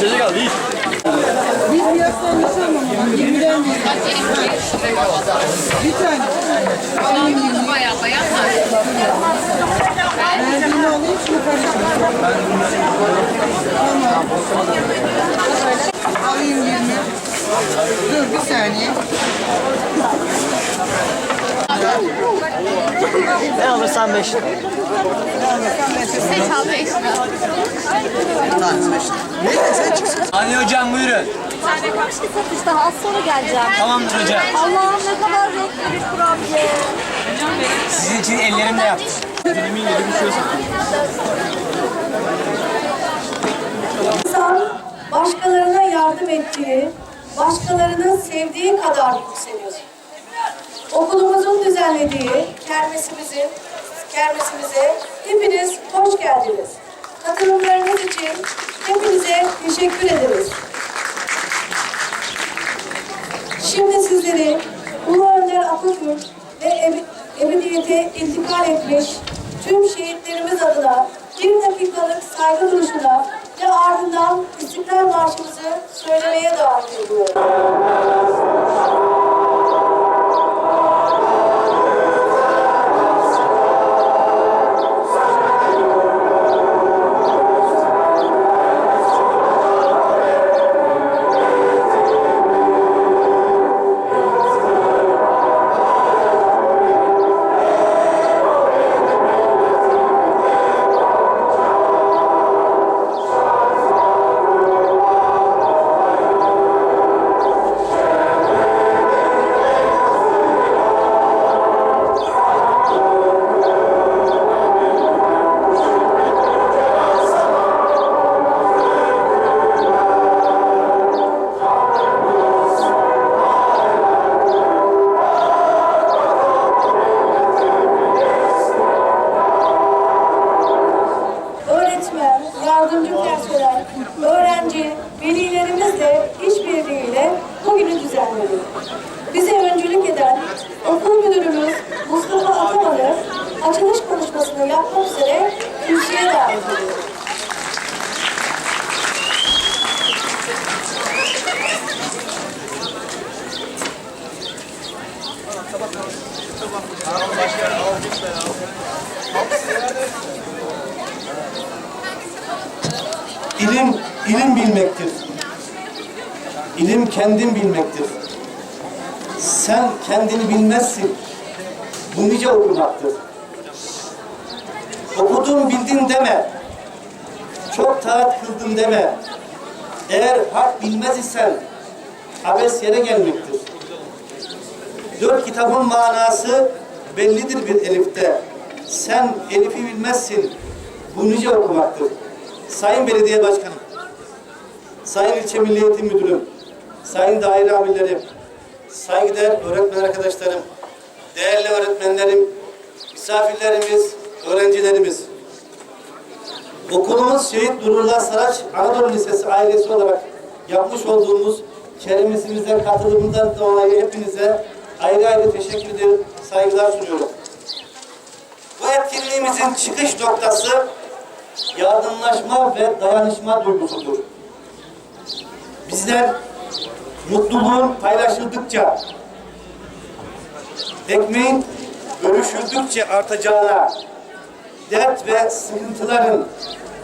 İçecek al değil. Biz fiyatlarımızı ama 20'den değil. Bir tane. Bayağı bayağı var. Verdiğini alayım şunu karıştırayım. Tamam. Alayım 20. Dur bir saniye. Ne alırsan 5 lira. Seç al beş lira. Hani hocam buyurun. Satışta az sonra geleceğim. Tamamdır hocam. Allah'ım ne kadar renkli bir kurabiye. Sizin için ellerimle yaptım. Dilimin yeri düşüyorsa. İnsan başkalarına yardım ettiği, başkalarının sevdiği kadar yükseliyor. Okulumuzun düzenlediği kermesimizin, kermesimize hepiniz hoş geldiniz. Katılımlarınız için hepinize teşekkür ederiz. Şimdi sizleri Ulu Önder Atatürk ve eb- ebediyete intikal etmiş tüm şehitlerimiz adına bir dakikalık saygı duruşuna ve ardından İstiklal Marşımızı söylemeye davet ediyorum. İlim, ilim bilmektir. İlim kendin bilmektir. Sen kendini bilmezsin. Bu nice okumaktır. Okudum bildin deme. Çok taat kıldım deme. Eğer hak bilmez isen abes yere gelmektir. Dört kitabın manası bellidir bir elifte. Sen elifi bilmezsin. Bu nice okumaktır. Sayın Belediye Başkanım, Sayın İlçe Milli Müdürüm, Sayın Daire Amirlerim, saygıdeğer öğretmen arkadaşlarım, değerli öğretmenlerim, misafirlerimiz, öğrencilerimiz. Okulumuz Şehit Nurullah Saraç Anadolu Lisesi ailesi olarak yapmış olduğumuz kermesimize katılımından dolayı hepinize ayrı ayrı teşekkür ederim, saygılar sunuyorum. Bu etkinliğimizin çıkış noktası yardımlaşma ve dayanışma duygusudur. Bizler mutluluğun paylaşıldıkça, ekmeğin bölüşüldükçe artacağına, dert ve sıkıntıların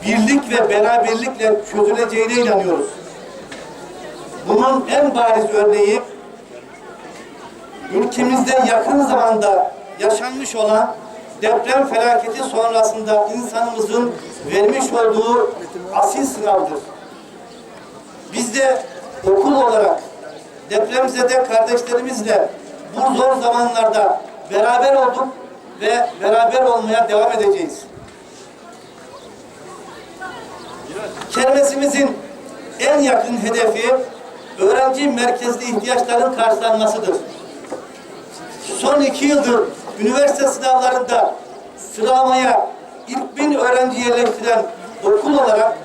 birlik ve beraberlikle çözüleceğine inanıyoruz. Bunun en bariz örneği ülkemizde yakın zamanda yaşanmış olan deprem felaketi sonrasında insanımızın vermiş olduğu asil sınavdır. Biz de okul olarak depremzede kardeşlerimizle bu zor zamanlarda beraber olduk ve beraber olmaya devam edeceğiz. Kermesimizin en yakın hedefi öğrenci merkezli ihtiyaçların karşılanmasıdır. Son iki yıldır üniversite sınavlarında sıralamaya ilk bin öğrenci yerleştiren okul olarak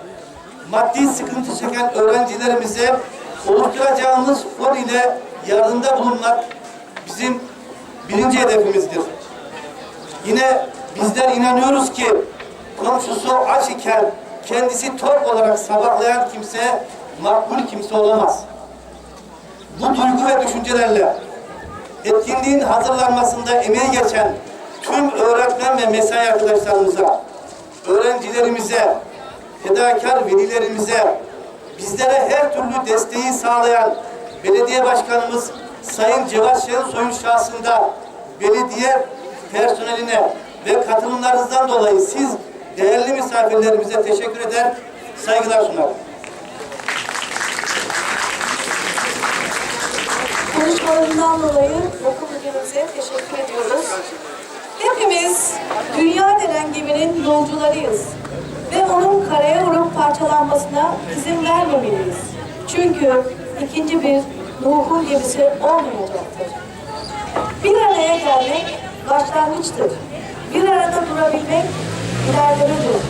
maddi sıkıntı çeken öğrencilerimize oluşturacağımız fon ile yardımda bulunmak bizim birinci hedefimizdir. Yine bizler inanıyoruz ki komşusu aç iken kendisi tok olarak sabahlayan kimse makbul kimse olamaz. Bu duygu ve düşüncelerle etkinliğin hazırlanmasında emeği geçen tüm öğretmen ve mesai arkadaşlarımıza, öğrencilerimize, fedakar velilerimize, bizlere her türlü desteği sağlayan belediye başkanımız Sayın Cevat Şensoy'un şahsında belediye personeline ve katılımlarınızdan dolayı siz değerli misafirlerimize teşekkür eder, saygılar sunarım. konuşmalarından dolayı okul teşekkür ediyoruz. Hepimiz dünya denen geminin yolcularıyız. Ve onun karaya vurup parçalanmasına izin vermemeliyiz. Çünkü ikinci bir Nuh'un gemisi olmayacaktır. Bir araya gelmek başlangıçtır. Bir arada durabilmek ilerlemedir.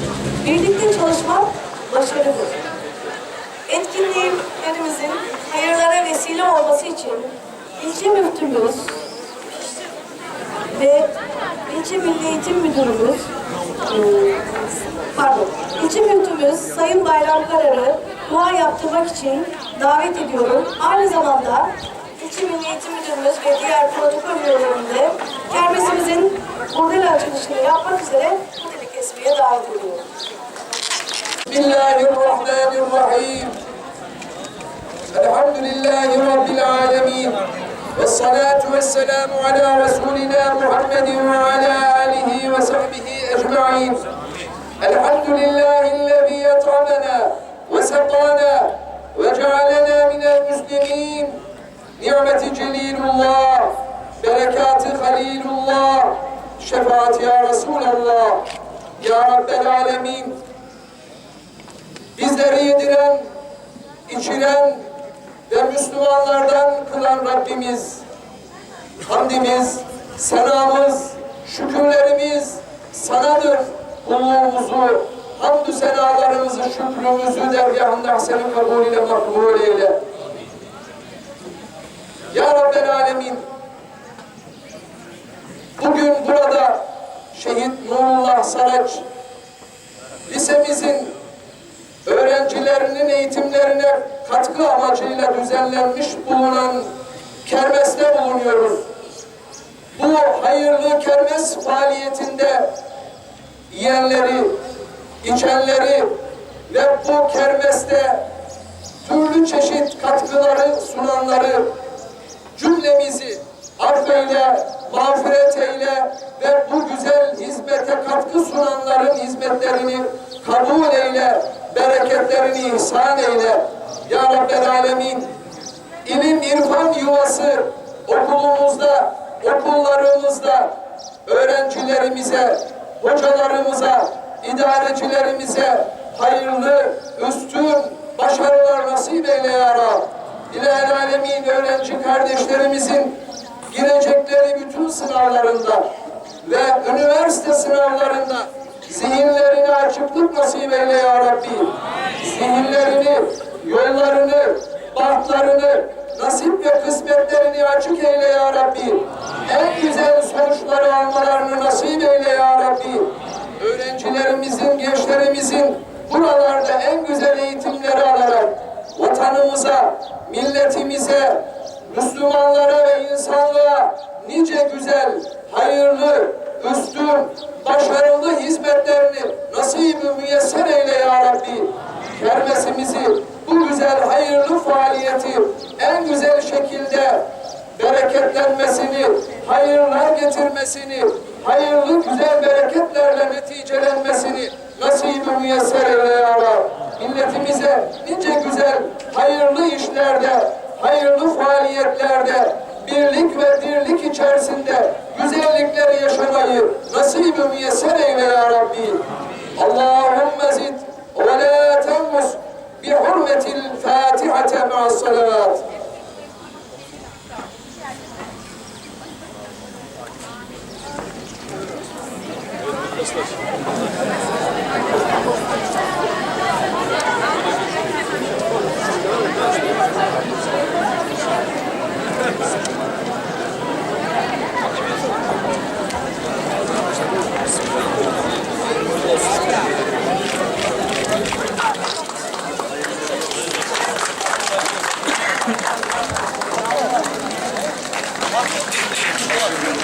Birlikte çalışmak başarıdır. Etkinliklerimizin hayırlara vesile olması için ilçe müftümüz ve ilçe Milli Eğitim Müdürümüz pardon, ilçe müftümüz Sayın Bayram Karar'ı dua yaptırmak için davet ediyorum. Aynı zamanda ilçe Milli Eğitim Müdürümüz ve diğer protokol üyelerinde kermesimizin kurdele açılışını yapmak üzere kurdele kesmeye davet ediyorum. بسم الله الرحمن الرحيم الحمد لله رب العالمين والصلاة والسلام على رسولنا محمد وعلى آله وصحبه أجمعين الحمد لله الذي أطعمنا وسقانا وجعلنا من المسلمين Nimeti celilullah, berekatı halilullah, şefaat ya Resulallah, ya Rabbel alemin. Bizleri yediren, içiren ve Müslümanlardan kılan Rabbimiz, hamdimiz, senamız, şükürlerimiz sanadır kulluğumuzu, hamdü senalarımızı, şükrümüzü dergahında seni kabul ile makbul eyle. Ya Rabbel Alemin, bugün burada Şehit Nurullah Saraç lisemizin öğrencilerinin eğitimlerine katkı amacıyla düzenlenmiş bulunan kermeste bulunuyoruz. Bu hayırlı kermes faaliyetinde yiyenleri, içenleri ve bu kermeste türlü çeşit katkıları sunanları cümlemizi affeyle, mağfiret eyle ve bu güzel hizmete katkı sunanların hizmetlerini kabul eyle, bereketlerini ihsan eyle. Ya Rabbel Alemin, ilim irfan yuvası okulumuzda, okullarımızda öğrencilerimize, hocalarımıza, idarecilerimize hayırlı, üstün başarılar nasip eyle ya Rab. İlahi Alemin öğrenci kardeşlerimizin girecekleri bütün sınavlarında ve üniversite sınavlarında zihinlerine açıklık nasip eyle ya Rabbi. Zihinlerini, yollarını, bahtlarını, nasip ve kısmetlerini açık eyle ya Rabbi. En güzel sonuçları almalarını nasip eyle ya Rabbi. Öğrencilerimizin, gençlerimizin buralarda en güzel eğitimleri alarak vatanımıza, milletimize, Müslümanlara ve insanlığa nice güzel, hayırlı, üstün, başarılı hizmetlerini nasip-i müyesser eyle ya Rabbi. Kermesimizi, bu güzel hayırlı faaliyeti en güzel şekilde bereketlenmesini, hayırlar getirmesini, hayırlı güzel bereketlerle neticelenmesini nasip-i müyesser eyle ya Rabbi. Milletimize nice güzel işlerde, hayırlı faaliyetlerde, birlik ve dirlik içerisinde güzellikleri yaşamayı nasip-i müyesser eyle ya Rabbi. Allahümme zid ve la tenmus bi hurmetil Fatihate ma'as salat. Arkadaşlar.